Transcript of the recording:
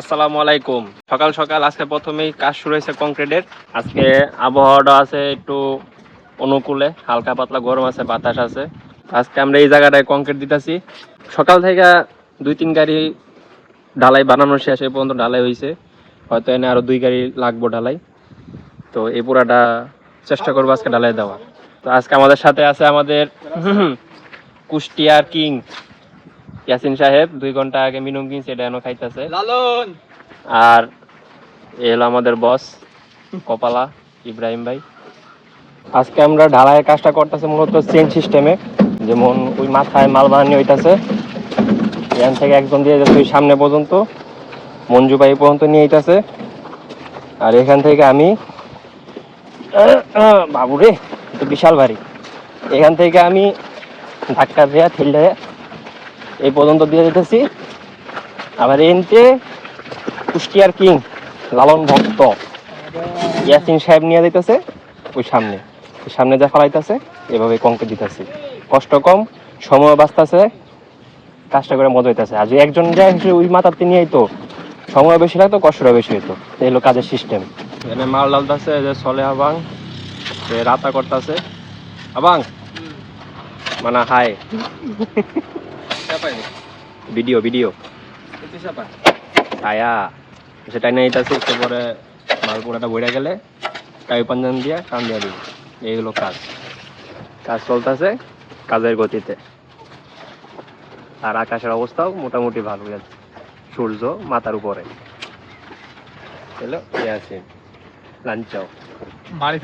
আসসালামু আলাইকুম। সকাল সকাল আজকে প্রথমেই কাজ শুরু হয়েছে কংক্রিটের। আজকে আবহাওয়াটা আছে একটু অনুকূলে, হালকা পাতলা গরম আছে, বাতাস আছে। আজকে আমরা এই জায়গাটায় কংক্রিট দিতেছি। সকাল থেকে দুই তিন গাড়ি ঢালাই বানানো শেষ এই পর্যন্ত ঢালাই হয়েছে। হয়তো এনে আরও দুই গাড়ি লাগবো ঢালাই। তো এই পুরাটা চেষ্টা করব আজকে ঢালাই দেওয়ার। তো আজকে আমাদের সাথে আছে আমাদের কুষ্টিয়ার কিং। ইয়াসিন সাহেব দুই ঘণ্টা আগে মিনুম কিনছে এটা এনে খাইতেছে। লালন! আর এ হলো আমাদের বস কপালা ইব্রাহিম ভাই। আজকে আমরা ঢালাইয়ের কাজটা করতেছে মূলত চেন সিস্টেমে যেমন ওই মাথায় মাল বানানি হইতাছে এখান থেকে একদম দিয়ে যাচ্ছে ওই সামনে পর্যন্ত। মঞ্জু ভাই পর্যন্ত নিয়ে আইতাছে। আর এখান থেকে আমি বাবুরে তো বিশাল ভারী এখান থেকে আমি ধাক্কা দেয়া ঠেলে এই পর্যন্ত দিয়ে যেতেছি আবার এনতে কুষ্টিয়ার কিং, লালন ভক্ত, ইয়াসিন সাহেব নিয়ে দিতেছে ওই সামনে। সামনে যা ফলাইতেছে, এভাবে কংক্রিট দিতেছে। কষ্ট কম সময় বাঁচতেছে, কাজটা করে মজা হইতেছে। আর একজন যায় ওই মাথাতে নিয়ে তো সময় বেশি লাগতো কষ্টটা বেশি হইতো। এই হলো কাজের সিস্টেম এখানে মাল ডালতেছে যে চলে আবাং সে রাতা করতেছে। আবাং! মানে হাই চাপাই ভিডিও ভিডিও। এতে চাপা টায়া সেটা নিয়ে নিতেছি তারপরে মাল পুরাটা বইরা গেলে টাই পাঞ্জান দিয়ে টান দিয়ে দিব। এইগুলো কাজ। কাজ চলতেছে কাজের গতিতে। আর আকাশের অবস্থাও মোটামুটি ভালো আছে সূর্য মাথার উপরে। হ্যালো আছে। লাঞ্চাও। বাড়ি